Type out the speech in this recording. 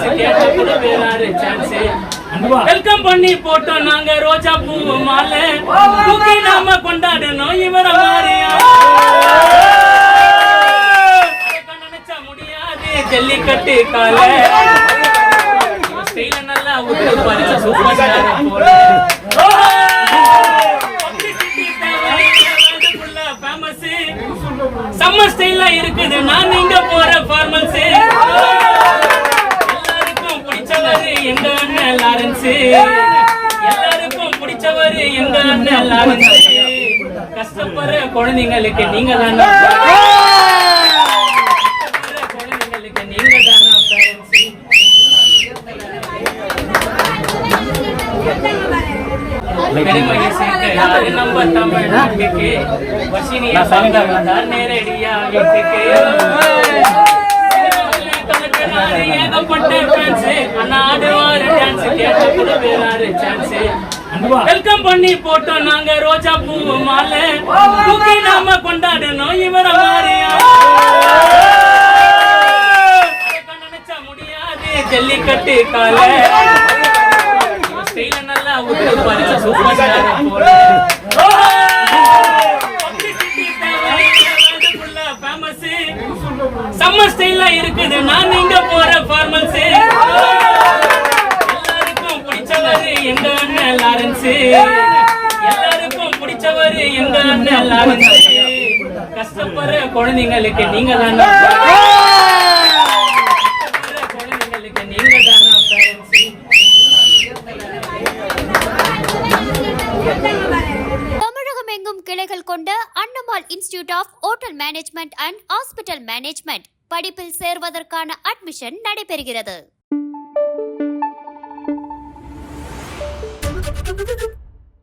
ஆடுவாரு dance கேட்ட கூட வேறாரு chance welcome பண்ணி போட்டோம் நாங்க ரோஜா பூ மாலை. தூக்கி நாம கொண்டாடணும் இவர மாதிரியா நினைச்சா முடியாது ஜல்லிக்கட்டு கால. ஸ்டைல நல்லா விட்டு பாருங்க சூப்பர் ஸ்டார் போல செம்ம ஸ்டைலா இருக்குது நான் இங்க போற ஃபார்மல்ஸ் லாரன்ஸ் எல்லாருக்கும் பிடிச்சவரு எங்க அண்ணன் லாரன்ஸ் கஷ்டப்படுற குழந்தைங்களுக்கு நீங்க தானே குழந்தைங்களுக்கு நீங்க தானே. பெருமையை சேர்க்க யாரு நம்ம தமிழ் நாட்டுக்கு வசினிய வந்தால் நேரடியா வீட்டுக்கு. தனக்கு நானே ஏகப்பட்ட fans. அண்ணா ஆடுவாரு டான்ஸ் கேட்ட கூட வேறாரு சான்ஸ் வெல்கம் பண்ணி போட்டோம் நாங்க ரோஜா பூ மாலை. தூக்கி நாம கொண்டாடணும் இவர மாதிரியா நினைச்சா முடியாது ஜல்லிக்கட்டு கால. ஸ்டைல நல்லா விட்டு பாருங்க சூப்பர் ஸ்டார் போல பேரு எங்க கஷ்டப்படுற குழந்தைங்களுக்கு நீங்க தானே கிளைகள் கொண்ட Annamal institute of hotel management and hospital management படிப்பில் சேர்வதற்கான அட்மிஷன் நடைபெறுகிறது.